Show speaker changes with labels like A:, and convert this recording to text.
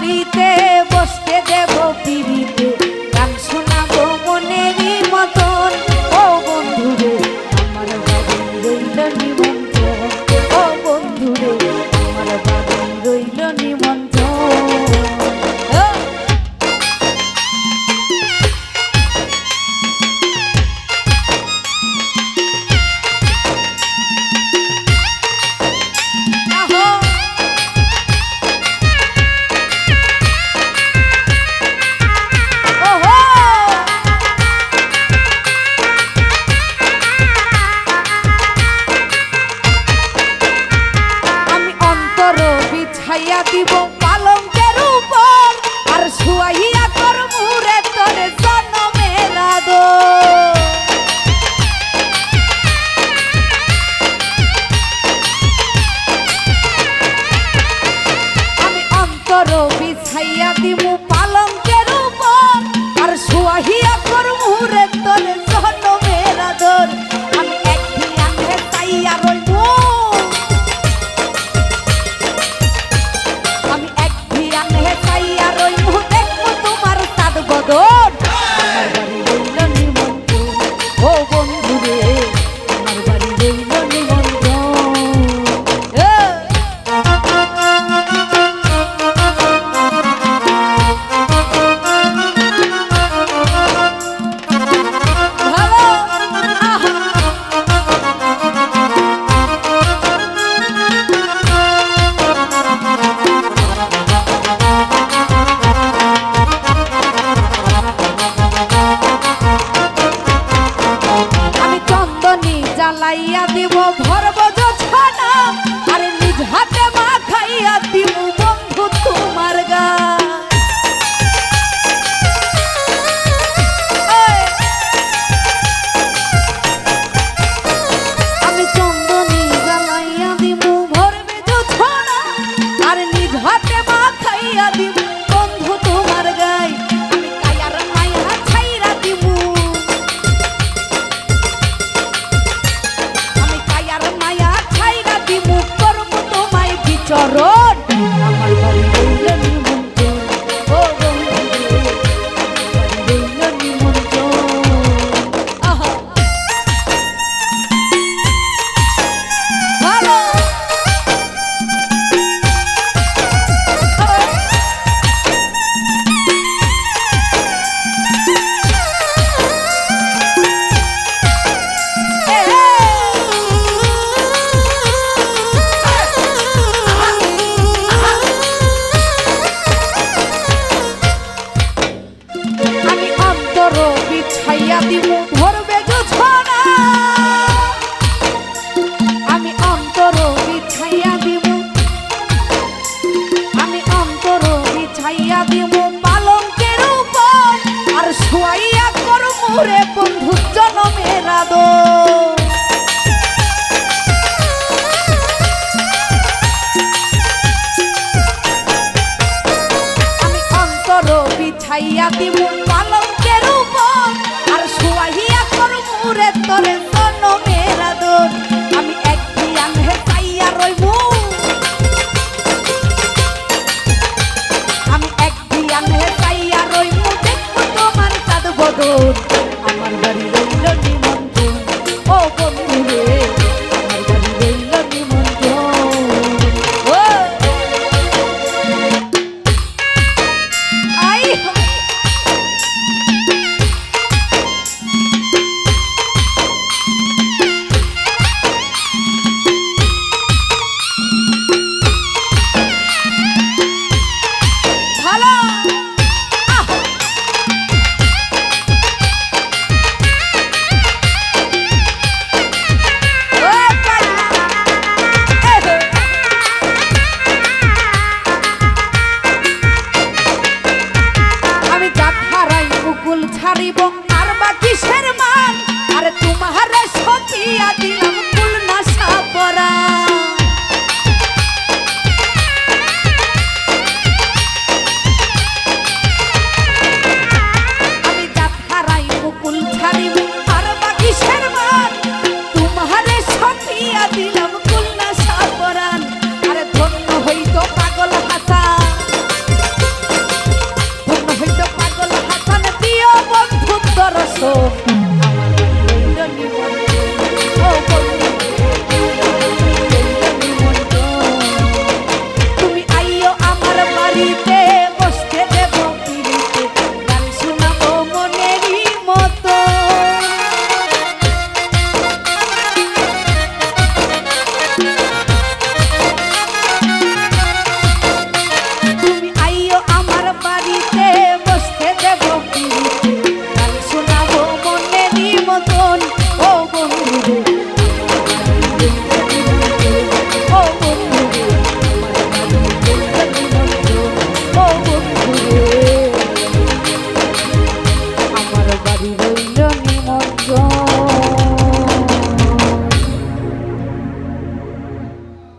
A: বাড়িতে বসতে দেব পিড়িতে। ধুয়াইয়া করব বন্ধু জনমের আদর। আমি অন্তর বিছাইয়া দিব পালঙ্কের উপর আর শুয়াহিয়া হাত মুকুল ছাড়িব আর বাকি শের মান? আর তোমার সতিয়া দিলাম।